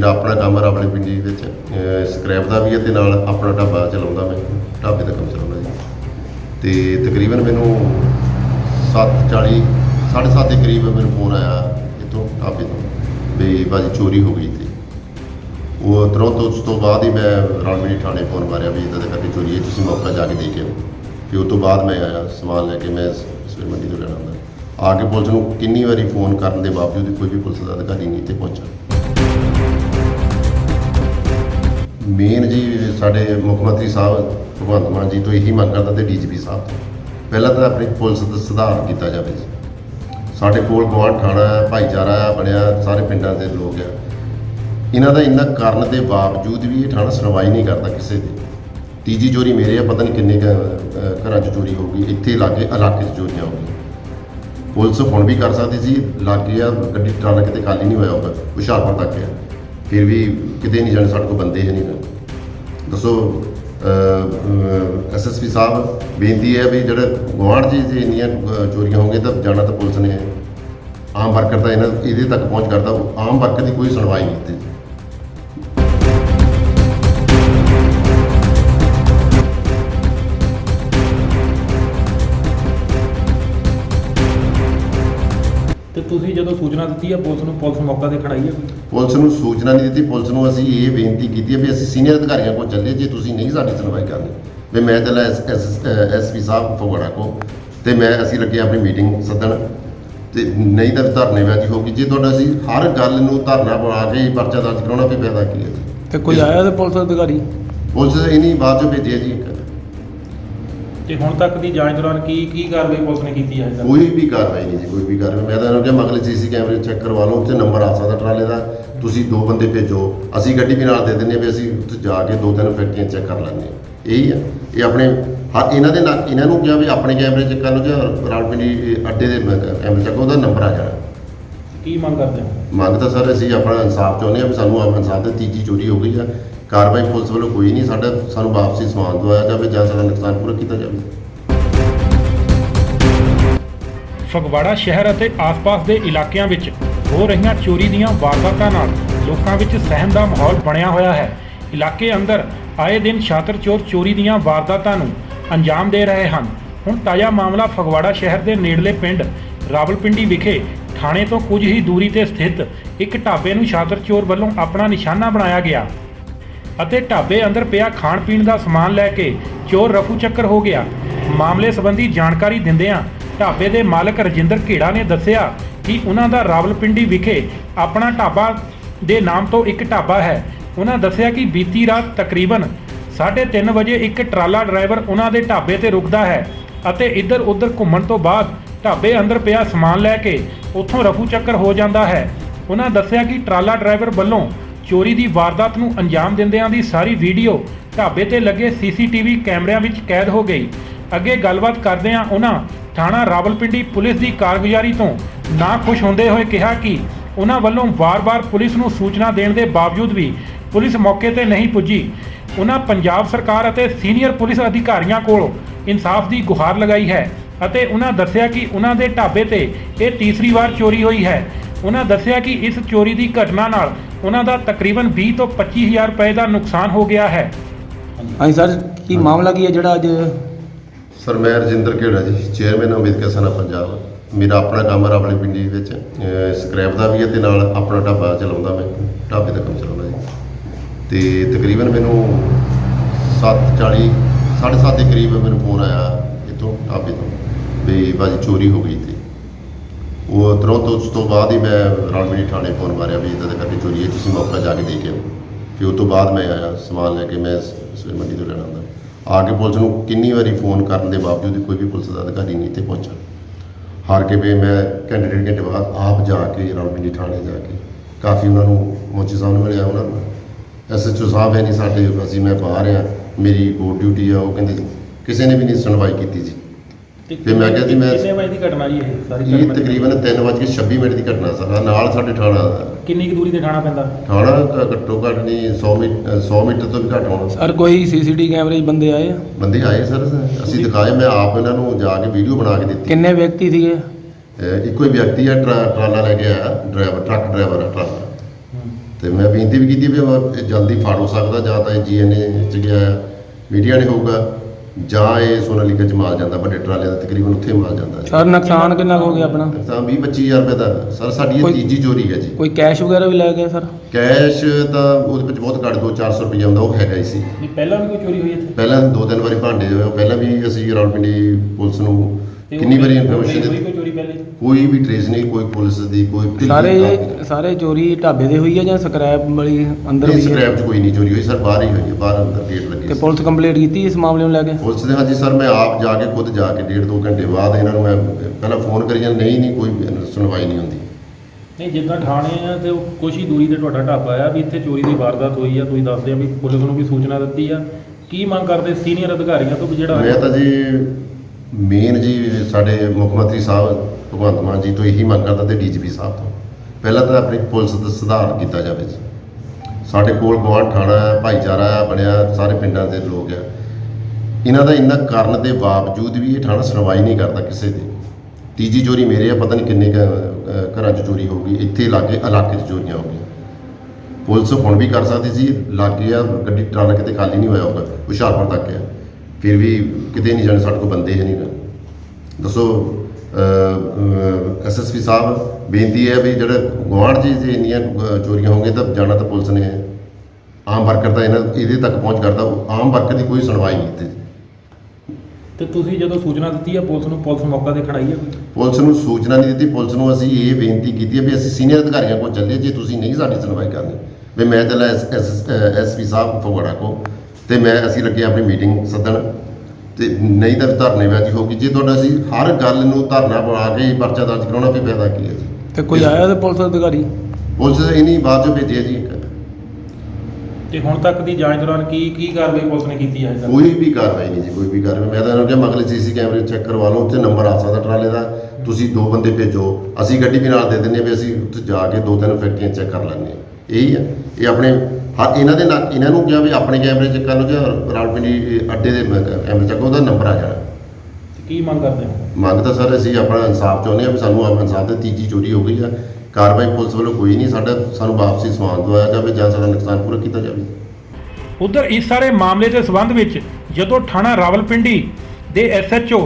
ਮੇਰਾ ਆਪਣਾ ਕੰਮ ਹੈ ਰਾਵਲੇ ਪਿੰਡੀ ਵਿੱਚ, ਅਹ ਸਕ੍ਰੈਪ ਦਾ ਵੀ ਹੈ ਤੇ ਨਾਲ ਆਪਣਾ ਢਾਬਾ ਚਲਾਉਂਦਾ ਮੈਂ, ਢਾਬੇ ਦਾ ਕੰਮ ਚਲਾਉਂਦਾ ਜੀ। ਤੇ ਤਕਰੀਬਨ ਮੈਨੂੰ 7:40 7:30 ਦੇ ਕਰੀਬ ਮੈਨੂੰ ਫੋਨ ਆਇਆ ਇੱਥੋਂ ਢਾਬੇ ਤੋਂ ਵੀ ਬਾਜੀ ਚੋਰੀ ਹੋ ਗਈ ਤੇ ਉਹ ਤੁਰੰਤ ਉਸ ਤੋਂ ਬਾਅਦ ਹੀ ਮੈਂ ਰਾਵਲੇ ਥਾਣੇ ਫੋਨ ਮਾਰਿਆ ਵੀ ਇਦਾਂ ਦੇ ਕਰਕੇ ਚੋਰੀ ਹੈ ਤੁਸੀਂ ਮੌਕਾ ਜਾ ਕੇ ਦੇਖ ਆਓ ਫਿਰ ਉਸ ਤੋਂ ਬਾਅਦ ਮੈਂ ਆਇਆ, ਸਮਾਨ ਲੈ ਕੇ ਮੈਂ ਸਵੇਰ ਮੰਡੀ ਤੋਂ ਲੈਣਾ ਹੁੰਦਾ ਆ ਕੇ ਪੁਲਿਸ ਨੂੰ ਕਿੰਨੀ ਵਾਰੀ ਫੋਨ ਕਰਨ ਦੇ ਬਾਵਜੂਦ ਕੋਈ ਵੀ ਪੁਲਿਸ ਦਾ ਅਧਿਕਾਰੀ ਨਹੀਂ ਇੱਥੇ ਪਹੁੰਚਾ ਮੇਨ ਜੀ ਸਾਡੇ ਮੁੱਖ ਮੰਤਰੀ ਸਾਹਿਬ ਭਗਵੰਤ ਮਾਨ ਜੀ ਤੋਂ ਇਹੀ ਮੰਗ ਕਰਦਾ ਤੇ ਡੀਜੀਪੀ ਸਾਹਿਬ ਤੋਂ। ਪਹਿਲਾਂ ਤਾਂ ਆਪਣੀ ਪੁਲਿਸ ਦਾ ਸੁਧਾਰ ਕੀਤਾ ਜਾਵੇ ਜੀ। ਸਾਡੇ ਕੋਲ ਗੁਆਂਢ ਥਾਣਾ ਹੈ ਭਾਈਚਾਰਾ ਹੈ ਬਣਿਆ ਸਾਰੇ ਪਿੰਡਾਂ ਦੇ ਲੋਕ ਆ ਇਹਨਾਂ ਦਾ ਇੰਨਾ ਕਰਨ ਦੇ ਬਾਵਜੂਦ ਵੀ ਇਹ ਥਾਣਾ ਸੁਣਵਾਈ ਨਹੀਂ ਕਰਦਾ ਕਿਸੇ ਦੀ। ਤੀਜੀ ਚੋਰੀ ਮੇਰੇ ਆ ਪਤਾ ਨਹੀਂ ਕਿੰਨੇ ਕੁ, ਘਰਾਂ 'ਚ ਚੋਰੀ ਹੋ ਗਈ। ਇੱਥੇ ਲਾਗੇ ਇਲਾਕੇ 'ਚ ਚੋਰੀਆਂ ਹੋ ਗਈਆਂ। ਪੁਲਿਸ ਹੁਣ ਵੀ ਕਰ ਸਕਦੀ ਸੀ ਲਾਗੇ ਆ ਗੱਡੀ ਟਰਾਲਾ ਕਿਤੇ ਖਾਲੀ ਨਹੀਂ ਹੋਇਆ ਹੋਗਾ ਹੁਸ਼ਿਆਰਪੁਰ ਤੱਕ ਆ ਫਿਰ ਵੀ ਕਿਤੇ ਨਹੀਂ ਜਾਣ, ਸਾਡੇ ਕੋਲ ਬੰਦੇ ਹੈ ਨਹੀਂ ਨਾ ਦੱਸੋ ਐਸਐਸਪੀ ਸਾਹਿਬ, ਬੇਨਤੀ ਹੈ ਵੀ ਜਿਹੜੇ ਗੁਆਂਢ ਜੀ ਜੇ ਇੰਨੀਆਂ ਚੋਰੀਆਂ ਹੋ ਗਈਆਂ ਤਾਂ ਜਾਣਾ ਤਾਂ ਪੁਲਿਸ ਨੇ ਆਮ ਵਰਕਰ ਤਾਂ ਇਹਨਾਂ, ਇਹਦੇ ਤੱਕ ਪਹੁੰਚ ਕਰਦਾ, ਆਮ ਵਰਕਰ ਦੀ ਕੋਈ ਸੁਣਵਾਈ ਨਹੀਂ। ਕੀਤੀ ਤੁਸੀਂ ਜਦੋਂ ਸੂਚਨਾ ਦਿੱਤੀ ਹੈ ਪੁਲਿਸ ਨੂੰ ਪੁਲਿਸ ਮੌਕਾ ਦੇਖਣ ਆਈ ਹੈ ਕੋਈ? ਪੁਲਿਸ ਨੂੰ ਸੂਚਨਾ ਨਹੀਂ ਦਿੱਤੀ ਪੁਲਿਸ ਨੂੰ ਅਸੀਂ ਇਹ ਬੇਨਤੀ ਕੀਤੀ ਹੈ ਵੀ ਅਸੀਂ ਸੀਨੀਅਰ ਅਧਿਕਾਰੀਆਂ ਕੋਲ ਚੱਲੇ ਜੇ ਤੁਸੀਂ ਨਹੀਂ ਸਾਡੀ ਸੁਣਵਾਈ ਕਰਨੀ ਵੀ ਮੈਂ ਚੱਲਾ ਐਸਪੀ ਸਾਹਿਬ ਫਗਵਾੜਾ ਕੋ ਤੇ ਮੈਂ ਅਸੀਂ ਲੱਗੇ ਆਪਣੀ ਮੀਟਿੰਗ ਸੱਦਣ। ਤੇ ਨਹੀਂ ਤਾਂ ਧਰਨੇਬਾਜ਼ੀ ਹੋਗੀ ਜੇ ਤੁਹਾਡਾ ਅਸੀਂ ਹਰ ਗੱਲ ਨੂੰ ਧਰਨਾ ਬਣਾ ਕੇ ਹੀ ਪਰਚਾ ਦਰਜ ਕਰਾਉਣਾ ਫਿਰ ਫਾਇਦਾ ਕੀ ਹੈ ਤੇ ਕੋਈ ਆਇਆ ਤੇ ਪੁਲਿਸ ਅਧਿਕਾਰੀ? ਪੁਲਿਸ ਇਨੀ ਬਾਅਦ ਚੋਂ ਭੇਜਿਆ ਜੀ। ਤੇ ਹੁਣ ਤੱਕ ਦੀ ਜਾਂਚ ਦੌਰਾਨ ਕੀ ਕੀ ਕਾਰਵਾਈ ਪੁਲਿਸ ਨੇ ਕੀਤੀ ਹੈ? ਕੋਈ ਵੀ ਕਾਰਵਾਈ ਨਹੀਂ ਜੀ ਕੋਈ ਵੀ ਕਾਰਵਾਈ। ਮੈਂ ਤਾਂ ਇਹਨਾਂ ਕਿਹਾ ਮਗਲੇ ਸੀਸੀ ਕੈਮਰੇ ਚੈੱਕ ਕਰਵਾ ਲਓ ਉੱਥੇ ਨੰਬਰ ਆ ਸਕਦਾ ਟਰਾਲੇ ਦਾ। ਤੁਸੀਂ ਦੋ ਬੰਦੇ ਭੇਜੋ। ਅਸੀਂ ਗੱਡੀ ਵੀ ਨਾਲ ਦੇ ਦਿੰਦੇ ਹਾਂ ਵੀ ਅਸੀਂ ਉੱਥੇ ਜਾ ਕੇ ਦੋ ਤਿੰਨ ਫੈਕਟਰੀਆਂ ਚੈੱਕ ਕਰ ਲੈਂਦੇ ਹਾਂ। ਇਹੀ ਆ। ਇਹ ਆਪਣੇ ਹਾਂ ਇਹਨਾਂ ਦੇ ਨਾਲ ਇਹਨਾਂ ਨੂੰ ਕਿਹਾ ਵੀ ਆਪਣੇ ਕੈਮਰੇ ਚੈੱਕ ਕਰ ਲਓ ਜਾਂ ਰਾਲਪਿੰਡੀ ਅੱਡੇ ਦੇ ਕੈਮਰੇ ਚੈੱਕ ਉਹਦਾ ਨੰਬਰ ਆ ਜਾਣਾ ਕੀ ਮੰਗ ਕਰਦੇ ਹੋ? ਮੰਗ ਤਾਂ ਸਰ ਅਸੀਂ ਆਪਣਾ ਇਨਸਾਫ ਚਾਹੁੰਦੇ ਹਾਂ ਵੀ ਸਾਨੂੰ ਆਪਣਾ ਇਨਸਾਫ ਦੇ ਤੀਜੀ ਚੋਰੀ ਹੋ ਗਈ ਆ। ਕਾਰਵਾਈ ਪੁਲਿਸ ਵੱਲੋਂ ਕੋਈ ਨਹੀਂ, ਸਾਡਾ ਸਾਨੂੰ ਵਾਪਸੀ ਸਮਾਨ ਦਵਾਇਆ ਜਾਵੇ ਜਾਂ ਸਾਡਾ ਨੁਕਸਾਨ ਪੂਰਾ ਕੀਤਾ ਜਾਵੇ। ਫਗਵਾੜਾ ਸ਼ਹਿਰ ਅਤੇ ਆਸ-ਪਾਸ ਦੇ ਇਲਾਕਿਆਂ ਵਿੱਚ ਹੋ ਰਹੀਆਂ ਚੋਰੀ ਦੀਆਂ ਵਾਰਦਾਤਾਂ ਨਾਲ ਲੋਕਾਂ ਵਿੱਚ ਸਹਿਮ ਦਾ ਮਾਹੌਲ ਬਣਿਆ ਹੋਇਆ ਹੈ। ਇਲਾਕੇ ਅੰਦਰ ਆਏ ਦਿਨ ਛਾਤਰ ਚੋਰ ਚੋਰੀ ਦੀਆਂ ਵਾਰਦਾਤਾਂ ਨੂੰ ਅੰਜਾਮ ਦੇ ਰਹੇ ਹਨ। ਹੁਣ ਤਾਜ਼ਾ ਮਾਮਲਾ ਫਗਵਾੜਾ ਸ਼ਹਿਰ ਦੇ ਨੇੜਲੇ ਪਿੰਡ ਰਾਵਲਪਿੰਡੀ ਵਿਖੇ ਥਾਣੇ ਤੋਂ ਕੁਝ ਹੀ ਦੂਰੀ ਤੇ ਸਥਿਤ ਇੱਕ ਢਾਬੇ ਨੂੰ ਛਾਤਰ ਚੋਰ ਵੱਲੋਂ ਆਪਣਾ ਨਿਸ਼ਾਨਾ ਬਣਾਇਆ ਗਿਆ। ਅਤੇ ਢਾਬੇ ਅੰਦਰ ਪਿਆ ਖਾਣ ਪੀਣ ਦਾ ਸਮਾਨ ਲੈ ਕੇ ਚੋਰ ਰਫੂ ਚੱਕਰ ਹੋ ਗਿਆ। ਮਾਮਲੇ ਸੰਬੰਧੀ ਜਾਣਕਾਰੀ ਦਿੰਦਿਆਂ ਢਾਬੇ ਦੇ ਮਾਲਕ ਰਜਿੰਦਰ ਘੇੜਾ ਨੇ ਦੱਸਿਆ ਕਿ ਉਹਨਾਂ ਦਾ ਰਾਵਲਪਿੰਡੀ ਵਿਖੇ ਆਪਣਾ ਢਾਬਾ ਦੇ ਨਾਮ ਤੋਂ ਇੱਕ ਢਾਬਾ ਹੈ। ਉਹਨਾਂ ਦੱਸਿਆ ਕਿ ਬੀਤੀ ਰਾਤ ਤਕਰੀਬਨ 3:30 ਵਜੇ ਇੱਕ ਟਰਾਲਾ ਡਰਾਈਵਰ ਉਹਨਾਂ ਦੇ ਢਾਬੇ ਤੇ ਰੁਕਦਾ ਹੈ ਅਤੇ ਇੱਧਰ ਉੱਧਰ ਘੁੰਮਣ ਤੋਂ ਬਾਅਦ ਢਾਬੇ ਅੰਦਰ ਪਿਆ ਸਮਾਨ ਲੈ ਕੇ ਉੱਥੋਂ ਰਫੂ ਚੱਕਰ ਹੋ ਜਾਂਦਾ ਹੈ। ਉਹਨਾਂ ਦੱਸਿਆ ਕਿ ਟਰਾਲਾ ਡਰਾਈਵਰ ਵੱਲੋਂ ਚੋਰੀ ਦੀ ਵਾਰਦਾਤ ਨੂੰ ਅੰਜਾਮ ਦਿੰਦਿਆਂ ਦੀ ਸਾਰੀ ਵੀਡੀਓ ਢਾਬੇ ਤੇ ਲੱਗੇ ਸੀਸੀਟੀਵੀ ਕੈਮਰਿਆਂ ਵਿੱਚ ਕੈਦ ਹੋ ਗਈ। ਅੱਗੇ ਗੱਲਬਾਤ ਕਰਦਿਆਂ ਉਹਨਾਂ ਥਾਣਾ ਰਾਵਲਪਿੰਡੀ ਪੁਲਿਸ ਦੀ ਕਾਰਗੁਜ਼ਾਰੀ ਤੋਂ ਨਾ ਖੁਸ਼ ਹੁੰਦੇ ਹੋਏ ਕਿਹਾ ਕਿ ਉਹਨਾਂ ਵੱਲੋਂ ਵਾਰ-ਵਾਰ ਪੁਲਿਸ ਨੂੰ ਸੂਚਨਾ ਦੇਣ ਦੇ ਬਾਵਜੂਦ ਵੀ ਪੁਲਿਸ ਮੌਕੇ ਤੇ ਨਹੀਂ ਪੁੱਜੀ। ਉਹਨਾਂ ਪੰਜਾਬ ਸਰਕਾਰ ਅਤੇ ਸੀਨੀਅਰ ਪੁਲਿਸ ਅਧਿਕਾਰੀਆਂ ਕੋਲ ਇਨਸਾਫ ਦੀ ਗੁਹਾਰ ਲਗਾਈ ਹੈ ਅਤੇ ਉਹਨਾਂ ਦੱਸਿਆ ਕਿ ਉਹਨਾਂ ਦੇ ਢਾਬੇ ਤੇ ਇਹ ਤੀਸਰੀ ਵਾਰ ਚੋਰੀ ਹੋਈ ਹੈ। ਉਹਨਾਂ ਦੱਸਿਆ ਕਿ ਇਸ ਚੋਰੀ ਦੀ ਘਟਨਾ ਨਾਲ ਉਹਨਾਂ ਦਾ ਤਕਰੀਬਨ 20 ਤੋਂ 25000 ਰੁਪਏ ਦਾ ਨੁਕਸਾਨ ਹੋ ਗਿਆ ਹੈ। ਹਾਂਜੀ ਸਰ ਕੀ ਮਾਮਲਾ ਕੀ ਹੈ ਜਿਹੜਾ ਅੱਜ? ਸਰ ਮੈਂ ਰਜਿੰਦਰ ਘੇੜਾ ਜੀ ਚੇਅਰਮੈਨ ਅੰਬੇਦਕਰ ਸਨਾ ਪੰਜਾਬ। ਮੇਰਾ ਆਪਣਾ ਕੰਮ ਹੈ ਰਾਵਲੇ ਪਿੰਡੀ ਵਿੱਚ। ਸਕ੍ਰੈਪ ਦਾ ਵੀ ਹੈ ਤੇ ਨਾਲ ਆਪਣਾ ਢਾਬਾ ਚਲਾਉਂਦਾ ਮੈਂ ਢਾਬੇ ਦਾ ਕੰਮ ਚਲਾਉਂਦਾ ਜੀ। ਤੇ ਤਕਰੀਬਨ ਮੈਨੂੰ 7:40 7:30 ਦੇ ਕਰੀਬ ਮੈਨੂੰ ਫੋਨ ਆਇਆ ਇੱਥੋਂ ਢਾਬੇ ਤੋਂ ਵੀ ਬਾਜੀ ਚੋਰੀ ਹੋ ਗਈ ਉਹ ਤੁਰੰਤ ਉਸ ਤੋਂ ਬਾਅਦ ਹੀ ਮੈਂ ਰਾਵਲੇ ਥਾਣੇ ਫੋਨ ਮਾਰਿਆ ਵੀ ਇਦਾਂ ਦਾ ਕਰਕੇ ਚੋਰੀ ਹੈ, ਤੁਸੀਂ ਮੌਕਾ ਜਾ ਕੇ ਦੇਖ ਆਓ ਫਿਰ ਉਸ ਤੋਂ ਬਾਅਦ ਮੈਂ ਆਇਆ, ਸਮਾਨ ਲੈ ਕੇ ਮੈਂ ਸ- ਸਵੇਰ ਮੰਡੀ ਤੋਂ ਲੈਣਾ ਹੁੰਦਾ ਆ ਕੇ ਪੁਲਿਸ ਨੂੰ ਕਿੰਨੀ ਵਾਰੀ ਫੋਨ ਕਰਨ ਦੇ ਬਾਵਜੂਦ ਕੋਈ ਵੀ ਪੁਲਿਸ ਦਾ ਅਧਿਕਾਰੀ ਨਹੀਂ ਇੱਥੇ ਪਹੁੰਚਾ ਹਾਰ ਕੇ ਵੀ ਮੈਂ ਘੰਟੇ, ਡੇਢ ਘੰਟੇ ਬਾਅਦ ਆਪ ਜਾ ਕੇ ਰਾਵਲਪਿੰਡੀ ਥਾਣੇ ਜਾ ਕੇ ਕਾਫੀ ਉਹਨਾਂ ਨੂੰ ਮੋਚੀ ਸਾਹਿਬ ਨੂੰ ਮਿਲਿਆ, ਉਹਨਾਂ ਨੂੰ। ਐਸਐਚਓ ਸਾਹਿਬ ਹੈ ਨਹੀਂ ਸਾਡੇ, ਅਸੀਂ ਮੈਂ ਬਾਹਰ ਆ ਮੇਰੀ ਕੋਰਟ ਡਿਊਟੀ ਆ, ਉਹ ਕਹਿੰਦੇ ਕਿਸੇ ਨੇ ਵੀ ਨਹੀਂ ਸੁਣਵਾਈ ਕੀਤੀ ਜੀ। ਫਿਰ ਮੈਂ ਕਿਹਾ ਜੀ ਮੈਂ- ਕਿੰਨੇ ਵਜੇ ਦੀ ਘਟਨਾ ਜੀ ਇਹ ਸਾਰੀ ਇਹ? ਤਕਰੀਬਨ 3:26 ਮਿੰਟ ਦੀ ਘਟਨਾ ਸਰ। ਨਾਲ ਸਾਡੇ ਥਾਣਾ ਕਿੰਨੀ ਕੁ ਦੂਰੀ ਤੇ ਠਾਣਾ ਪੈਂਦਾ? ਥਾਣਾ ਘੱਟੋ ਘੱਟ ਨਹੀਂ 100 ਮੀਟਰ 100 ਮੀਟਰ ਤੋਂ ਵੀ ਘੱਟ ਹੋਣਾ। ਸਰ ਕੋਈ ਸੀਸੀਟੀ ਕੈਮਰੇ 'ਚ ਬੰਦੇ ਆਏ ਆ? ਬੰਦੇ ਆਏ ਸਰ ਅਸੀਂ ਦਿਖਾਏ ਮੈਂ ਆਪ ਇਹਨਾਂ ਨੂੰ ਜਾ ਕੇ ਵੀਡੀਓ ਬਣਾ ਕੇ ਦਿੱਤੀ। ਕਿੰਨੇ ਵਿਅਕਤੀ ਸੀਗੇ? ਅਹ ਇੱਕੋ ਹੀ ਵਿਅਕਤੀ ਟਰਾ- ਟਰਾਲਾ ਲੈ ਕੇ ਆਇਆ ਡਰਾਈਵਰ ਟਰੱਕ ਡਰਾਈਵਰ ਹੈ ਟਰਾਲਾ। ਤੇ ਮੈਂ ਬੇਨਤੀ ਵੀ ਕੀਤੀ ਵੀ ਉਹ ਇਹ ਜਲਦੀ ਫੜ ਹੋ ਸਕਦਾ ਜਾਂ ਤਾਂ ਜੀਐਨਏ ਚ ਗਿਆ ਮੀਡੀਆ ਨੇ ਹੋਊਗਾ। ਜਾਂ ਇਹ ਸੋਨਾਲੀਕਾ ਚ ਮਾਲ ਜਾਂਦਾ ਵੱਡੇ ਟਰਾਲੇ ਦਾ ਤਕਰੀਬਨ ਉੱਥੇ ਮਾਲ ਜਾਂਦਾ ਸਰ ਨੁਕਸਾਨ ਕਿੰਨਾ ਕੁ ਹੋ ਗਿਆ ਆਪਣਾ? ਤਾਂ 20 25000 ਰੁਪਏ ਦਾ। ਸਰ ਸਾਡੀ ਇਹ ਕੋਈ- ਤੀਜੀ ਚੋਰੀ ਹੈ ਜੀ। ਕੋਈ ਕੈਸ਼ ਵਗੈਰਾ ਵੀ ਲੈ ਗਏ ਸਰ? ਕੈਸ਼ ਤਾਂ ਉਹਦੇ ਵਿੱਚ ਬਹੁਤ ਘੱਟ 2-400 ਰੁਪਏ ਆਉਂਦਾ ਉਹ ਹੈਗਾ ਹੀ ਸੀ। ਨਹੀਂ ਪਹਿਲਾਂ ਵੀ ਕੋਈ ਚੋਰੀ ਹੋਈ ਇੱਥੇ? ਪਹਿਲਾਂ ਦੋ ਤਿੰਨ ਵਾਰੀ ਭਾਂਡੇ ਹੋਏ ਆ। ਪਹਿਲਾਂ ਵੀ ਅਸੀਂ ਰਾਵਲਪਿੰਡੀ ਪੁਲਿਸ ਨੂੰ ਕਿੰਨੀ ਵਾਰੀ ਇਨਫੋਰਮੇਸ਼ਨ ਦਿੱਤੀ ਕੋਈ ਚੋਰੀ ਪਹਿਲੇ? ਕੋਈ ਵੀ ਟ੍ਰੇਸ ਨਹੀਂ ਕੋਈ ਪੁਲਿਸ ਦੀ ਕੋਈ ਢਿੱਲੀ ਸਾਰੇ ਸਾਰੇ ਚੋਰੀ ਢਾਬੇ ਦੇ ਹੋਈ ਹੈ ਜਾਂ ਸਕ੍ਰੈਪ ਵਾਲੀ ਅੰਦਰ ਨਹੀਂ ਵੀ ਹੈ ਸਕ੍ਰੈਪ 'ਚ ਕੋਈ ਨਹੀਂ ਚੋਰੀ ਹੋਈ ਸਰ ਬਾਹਰ ਹੀ ਹੋਈ ਹੈ ਬਾਹਰ ਅੰਦਰ ਗੇਟ ਲੱਗੇ ਤੇ ਸੀ। ਪੁਲਿਸ ਕੰਪਲੀਟ ਕੀਤੀ ਇਸ ਮਾਮਲੇ ਨੂੰ ਲੈ ਕੇ? ਪੁਲਿਸ ਦੇ ਹਾਂਜੀ ਸਰ ਮੈਂ ਆਪ ਜਾ ਕੇ ਖੁਦ ਜਾ ਕੇ ਡੇਢ ਦੋ ਘੰਟੇ ਬਾਅਦ ਇਹਨਾਂ ਨੂੰ ਮੈਂ ਪਹਿਲਾਂ ਫੋਨ ਕਰੀ ਜਾਂ ਨਹੀਂ ਨਹੀਂ ਕੋਈ ਸੁਣਵਾਈ ਨਹੀਂ ਹੁੰਦੀ। ਨਹੀਂ ਜਿੱਦਾਂ ਠਾਣੇ ਆ ਤੇ ਉਹ ਕੁਛ ਹੀ ਦੂਰੀ ਤੇ ਤੁਹਾਡਾ ਢਾਬਾ ਆ ਵੀ ਇੱਥੇ ਚੋਰੀ ਦੀ ਵਾਰਦਾਤ ਹੋਈ ਆ ਤੁਸੀਂ ਦੱਸਦੇ ਆ ਵੀ ਪੁਲਿਸ ਨੂੰ ਵੀ ਸੂਚਨਾ ਦਿੱਤੀ ਆ। ਕੀ ਮੰਗ ਕਰਦੇ ਸੀਨੀਅਰ ਅਧਿਕਾਰੀਆਂ ਤੋਂ ਵੀ ਜਿਹੜਾ ਮੈਂ ਤਾਂ ਜੀ ਮੇਨ ਜੀ ਸਾਡੇ ਮੁੱਖ ਮੰਤਰੀ ਸਾਹਿਬ ਭਗਵੰਤ ਮਾਨ ਜੀ ਤੋਂ ਇਹੀ ਮੰਗ ਕਰਦਾ ਤੇ ਡੀਜੀਪੀ ਸਾਹਿਬ ਤੋਂ। ਪਹਿਲਾਂ ਤਾਂ ਆਪਣੀ ਪੁਲਿਸ ਦਾ ਸੁਧਾਰ ਕੀਤਾ ਜਾਵੇ ਜੀ। ਸਾਡੇ ਕੋਲ ਗਵਾਂਢ ਥਾਣਾ ਹੈ ਭਾਈਚਾਰਾ ਹੈ ਬਣਿਆ ਸਾਰੇ ਪਿੰਡਾਂ ਦੇ ਲੋਕ ਆ ਇਹਨਾਂ ਦਾ ਇੰਨਾ ਕਰਨ ਦੇ ਬਾਵਜੂਦ ਵੀ ਇਹ ਥਾਣਾ ਸੁਣਵਾਈ ਨਹੀਂ ਕਰਦਾ ਕਿਸੇ ਦੀ। ਤੀਜੀ ਚੋਰੀ ਮੇਰੇ ਆ ਪਤਾ ਨਹੀਂ ਕਿੰਨੇ ਕੁ, ਘਰਾਂ 'ਚ ਚੋਰੀ ਹੋ ਗਈ। ਇੱਥੇ ਲਾਗੇ ਇਲਾਕੇ 'ਚ ਚੋਰੀਆਂ ਹੋ ਗਈਆਂ। ਪੁਲਿਸ ਹੁਣ ਵੀ ਕਰ ਸਕਦੀ ਸੀ ਲਾਗੇ ਆ ਗੱਡੀ ਟਰਾਲਾ ਕਿਤੇ ਖਾਲੀ ਨਹੀਂ ਹੋਇਆ ਹੋਗਾ ਹੁਸ਼ਿਆਰਪੁਰ ਤੱਕ ਆ। ਫਿਰ ਵੀ ਕਿਤੇ ਨਹੀਂ ਜਾਣੇ ਸਾਡੇ ਕੋਲ ਬੰਦੇ ਹੈ ਨਹੀਂ ਗਾ। ਦੱਸੋ ਐਸਐਸਪੀ ਸਾਹਿਬ ਬੇਨਤੀ ਹੈ ਵੀ ਜਿਹੜਾ ਗੁਆਂਢ ਜੀ ਜੇ ਇੰਨੀਆਂ ਅਹ, ਚੋਰੀਆਂ ਹੋਣਗੀਆਂ ਤਾਂ ਜਾਣਾ ਤਾਂ ਪੁਲਿਸ ਨੇ ਹੈ। ਆਮ ਵਰਕਰ ਤਾਂ ਇਹਨਾਂ ਇਹਦੇ ਤੱਕ ਪਹੁੰਚ ਕਰਦਾ ਉਹ ਆਮ ਵਰਕਰ ਦੀ ਕੋਈ ਸੁਣਵਾਈ ਨਹੀਂ ਕੀਤੀ ਤੇ ਤੁਸੀਂ ਜਦੋਂ ਸੂਚਨਾ ਦਿੱਤੀ ਆ ਪੁਲਿਸ ਨੂੰ ਪੁਲਿਸ ਮੌਕਾ ਦੇਖਣ ਆਈ ਆ ਕੋਈ? ਪੁਲਿਸ ਨੂੰ ਸੂਚਨਾ ਨਹੀਂ ਦਿੱਤੀ ਪੁਲਿਸ ਨੂੰ ਅਸੀਂ ਇਹ ਬੇਨਤੀ ਕੀਤੀ ਹੈ ਵੀ ਅਸੀਂ ਸੀਨੀਅਰ ਅਧਿਕਾਰੀਆਂ ਕੋਲ ਚੱਲੇ ਜੇ ਤੁਸੀਂ ਨਹੀਂ ਸਾਡੀ ਸੁਣਵਾਈ ਕਰਨੀ ਵੀ ਮੈਂ ਚੱਲਾ ਐਸਪੀ ਸਾਹਿਬ ਫਗਵਾੜਾ ਕੋ ਤੇ ਮੈਂ ਅਸੀਂ ਲੱਗੇ ਆਪਣੀ ਮੀਟਿੰਗ ਸੱਦਣ। ਤੇ ਨਹੀਂ ਤਾਂ ਧਰਨੇਬਾਜ਼ੀ ਹੋਗੀ ਜੇ ਤੁਹਾਡਾ ਅਸੀਂ ਹਰ ਗੱਲ ਨੂੰ ਧਰਨਾ ਬਣਾ ਕੇ ਪਰਚਾ ਦਰਜ ਕਰਾਉਣਾ ਵੀ ਫਾਇਦਾ ਕੀ ਹੈ ਜੀ? ਤੇ ਕੋਈ ਆਇਆ ਤੇ ਪੁਲਿਸ ਅਧਿਕਾਰੀ? ਪੁਲਿਸ ਇਨੀ ਬਾਅਦ ਚੋਂ ਭੇਜਿਆ ਜੀ ਇੱਕ। ਤੇ ਹੁਣ ਤੱਕ ਦੀ ਜਾਂਚ ਦੌਰਾਨ ਕੀ ਕੀ ਕਾਰਵਾਈ ਪੁਲਿਸ ਨੇ ਕੀਤੀ ਹੈ ਕੋਈ ਵੀ ਕਾਰਵਾਈ ਨਹੀਂ ਜੀ ਕੋਈ ਵੀ ਕਾਰਵਾਈ ਮੈਂ ਤਾਂ ਇਹਨਾਂ ਨੂੰ ਕਿਹਾ ਮਗਲੇ ਸੀਸੀ ਕੈਮਰੇ ਚੈੱਕ ਕਰਵਾ ਲਓ ਉੱਥੇ ਨੰਬਰ ਆ ਸਕਦਾ ਟਰਾਲੇ ਦਾ। ਤੁਸੀਂ ਦੋ ਬੰਦੇ ਭੇਜੋ। ਅਸੀਂ ਗੱਡੀ ਵੀ ਨਾਲ ਦੇ ਦਿੰਦੇ ਹਾਂ ਵੀ ਅਸੀਂ ਉੱਥੇ ਜਾ ਕੇ ਦੋ ਤਿੰਨ ਫੈਕਟਰੀਆਂ ਚੈੱਕ ਕਰ ਲੈਂਦੇ ਹਾਂ। ਇਹੀ ਆ। ਇਹ ਆਪਣੇ ਹਰ ਇਹਨਾਂ ਦੇ ਨਾਲ ਇਹਨਾਂ ਨੂੰ ਕਿਹਾ ਵੀ ਆਪਣੇ ਕੈਮਰੇ ਚੈੱਕ ਕਰ ਲਓ ਜਾਂ ਰਾਲਪਿੰਡੀ ਅੱਡੇ ਦੇ ਕੈਮਰੇ ਚੈੱਕ ਉਹਦਾ ਨੰਬਰ ਆ ਜਾਣਾ। ਤੇ ਕੀ ਮੰਗ ਕਰਦੇ ਹੋ? ਮੰਗ ਤਾਂ ਸਰ ਅਸੀਂ ਆਪਣਾ ਇਨਸਾਫ ਚਾਹੁੰਦੇ ਹਾਂ ਵੀ ਸਾਨੂੰ ਆਪਣਾ ਇਨਸਾਫ ਤੇ ਤੀਜੀ ਚੋਰੀ ਹੋ ਗਈ ਆ। ਕਾਰਵਾਈ ਪੁਲਿਸ ਵੱਲੋਂ ਕੋਈ ਨਹੀਂ ਸਾਡਾ ਸਾਨੂੰ ਵਾਪਸੀ ਸਮਾਨ ਦਵਾਇਆ ਜਾਵੇ ਜਾਂ ਸਾਡਾ ਨੁਕਸਾਨ ਪੂਰਾ ਕੀਤਾ ਜਾਵੇ। ਉਧਰ ਇਸ ਸਾਰੇ ਮਾਮਲੇ ਦੇ ਸਬੰਧ ਵਿੱਚ ਜਦੋਂ ਥਾਣਾ ਰਾਵਲਪਿੰਡੀ ਦੇ ਐਸਐਚਓ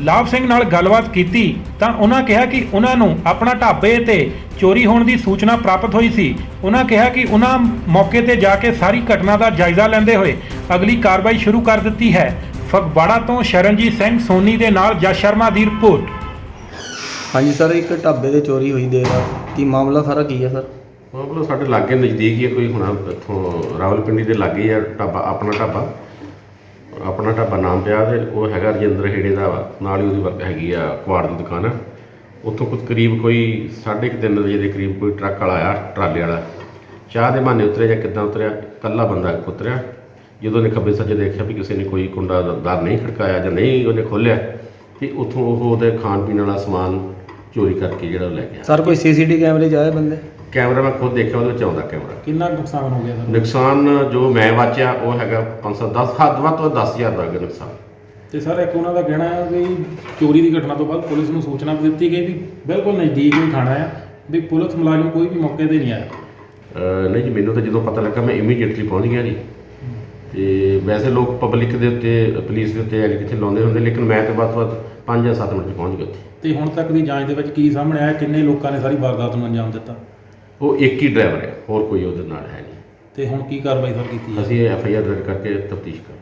ਲਾਭ ਸਿੰਘ ਨਾਲ ਗੱਲਬਾਤ ਕੀਤੀ ਤਾਂ ਉਹਨਾਂ ਕਿਹਾ ਕਿ ਉਹਨਾਂ ਨੂੰ ਆਪਣਾ ਢਾਬੇ ਤੇ ਚੋਰੀ ਹੋਣ ਦੀ ਸੂਚਨਾ ਪ੍ਰਾਪਤ ਹੋਈ ਸੀ। ਉਹਨਾਂ ਕਿਹਾ ਕਿ ਉਹਨਾਂ ਮੌਕੇ ਤੇ ਜਾ ਕੇ ਸਾਰੀ ਘਟਨਾ ਦਾ ਜਾਇਜ਼ਾ ਲੈਂਦੇ ਹੋਏ ਅਗਲੀ ਕਾਰਵਾਈ ਸ਼ੁਰੂ ਕਰ ਦਿੱਤੀ ਹੈ। ਫਗਵਾੜਾ ਤੋਂ ਸ਼ਰਨਜੀਤ ਸਿੰਘ ਸੋਨੀ ਦੇ ਨਾਲ ਜਸ ਸ਼ਰਮਾ ਦੀ ਰਿਪੋਰਟ। ਹਾਂਜੀ ਸਰ ਇੱਕ ਢਾਬੇ ਦੇ ਚੋਰੀ ਹੋਈ ਦੇਰ ਰਾਤ ਕੀ ਮਾਮਲਾ ਸਾਰਾ ਕੀ ਹੈ ਸਰ? ਮਤਲਬ ਸਾਡੇ ਲਾਗੇ ਨਜ਼ਦੀਕ ਹੀ ਹੈ ਕੋਈ ਹੁਣ ਇੱਥੋਂ ਰਾਵਲਪਿੰਡੀ ਦੇ ਲਾਗੇ ਆ ਢਾਬਾ ਆਪਣਾ ਢਾਬਾ। ਆਪਣਾ ਢਾਬਾ ਨਾਮ ਪਿਆ ਤੇ ਉਹ ਹੈਗਾ ਰਜਿੰਦਰ ਹੇੜੇ ਦਾ ਵਾ ਨਾਲ ਹੀ ਉਹਦੀ ਵਰਕ ਹੈਗੀ ਆ ਕੁਆੜ ਦੀ ਦੁਕਾਨ। ਉੱਥੋਂ ਕੁਝ ਕਰੀਬ ਕੋਈ 3:30 ਵਜੇ ਦੇ ਕਰੀਬ ਕੋਈ ਟਰੱਕ ਵਾਲਾ ਆਇਆ, ਟਰਾਲੇ ਵਾਲਾ। ਚਾਹ ਦੇ ਬਹਾਨੇ ਉਤਰਿਆ ਜਾਂ ਕਿੱਦਾਂ ਉਤਰਿਆ ਕੱਲਾ ਬੰਦਾ ਉਤਰਿਆ। ਜਦੋਂ ਨੇ ਖੱਬੇ ਸੱਜੇ ਦੇਖਿਆ ਵੀ ਕਿਸੇ ਨੇ ਕੋਈ ਕੁੰਡਾ ਦਰ ਨਹੀਂ ਖੜਕਾਇਆ ਜਾਂ ਨਹੀਂ ਉਹਨੇ ਖੋਲ੍ਹਿਆ, ਤੇ ਉੱਥੋਂ ਉਹ ਉਹਦੇ ਖਾਣ ਪੀਣ ਵਾਲਾ ਸਮਾਨ ਚੋਰੀ ਕਰਕੇ ਜਿਹੜਾ ਉਹ ਲੈ ਗਿਆ। ਸਰ, ਕੋਈ ਸੀਸੀਟੀ ਕੈਮਰੇ 'ਚ ਆਏ ਬੰਦੇ? ਕੈਮਰਾ ਮੈਂ ਖੁਦ ਦੇਖਿਆ ਉਹਦੇ ਵਿੱਚ ਆਉਂਦਾ ਕੈਮਰਾ। ਕਿੰਨਾ ਕੁ ਨੁਕਸਾਨ ਹੋ ਗਿਆ ਨੁਕਸਾਨ ਜੋ ਮੈਂ ਵਾਚਿਆ ਉਹ ਹੈਗਾ 510 ਹੱਦ ਵੱਧ ਤੋਂ 10000 ਦਾ ਹੈਗਾ ਨੁਕਸਾਨ। ਤੇ ਸਰ ਇੱਕ ਉਹਨਾਂ ਦਾ ਕਹਿਣਾ ਹੈ ਵੀ ਚੋਰੀ ਦੀ ਘਟਨਾ ਤੋਂ ਬਾਅਦ ਪੁਲਿਸ ਨੂੰ ਸੂਚਨਾ ਵੀ ਦਿੱਤੀ ਗਈ ਵੀ ਬਿਲਕੁਲ ਨਜ਼ਦੀਕ ਹੀ ਥਾਣਾ ਆ ਵੀ ਪੁਲਿਸ ਮੁਲਾਜ਼ਮ ਕੋਈ ਵੀ ਮੌਕੇ ਤੇ ਨਹੀਂ ਆਇਆ। ਅਹ ਨਹੀਂ ਜੀ ਮੈਨੂੰ ਤਾਂ ਜਦੋਂ ਪਤਾ ਲੱਗਾ ਮੈਂ ਇਮੀਡੀਏਟਲੀ ਪਹੁੰਚ ਗਿਆ ਜੀ। ਤੇ ਵੈਸੇ ਲੋਕ ਪਬਲਿਕ ਦੇ ਉੱਤੇ ਪੁਲਿਸ ਦੇ ਉੱਤੇ ਐਲ ਕਿੱਥੇ ਲਾਉਂਦੇ ਹੁੰਦੇ ਲੇਕਿਨ ਮੈਂ ਤਾਂ ਵੱਧ ਤੋਂ ਵੱਧ 5 ਜਾਂ 7 ਮਿੰਟ 'ਚ ਪਹੁੰਚ ਗਿਆ ਉੱਥੇ। ਤੇ ਹੁਣ ਤੱਕ ਦੀ ਜਾਂਚ ਦੇ ਵਿੱਚ ਕੀ ਸਾਹਮਣੇ ਆਇਆ ਕਿੰਨੇ ਲੋਕਾਂ ਨੇ ਸਾਰੀ ਵਾਰਦਾਤ ਨੂੰ ਅੰਜਾਮ ਦਿੱਤਾ? ਉਹ ਇੱਕ ਹੀ ਡਰਾਈਵਰ ਹੈ ਹੋਰ ਕੋਈ ਉਹਦੇ ਨਾਲ ਹੈ ਨਹੀਂ। ਤੇ ਹੁਣ ਕੀ ਕਾਰਵਾਈ ਸਰ ਕੀਤੀ ਹੈ ਅਸੀਂ ਐਫ ਆਈ ਆਰ ਦਰਜ ਕਰਕੇ ਤਫਤੀਸ਼ ਕਰ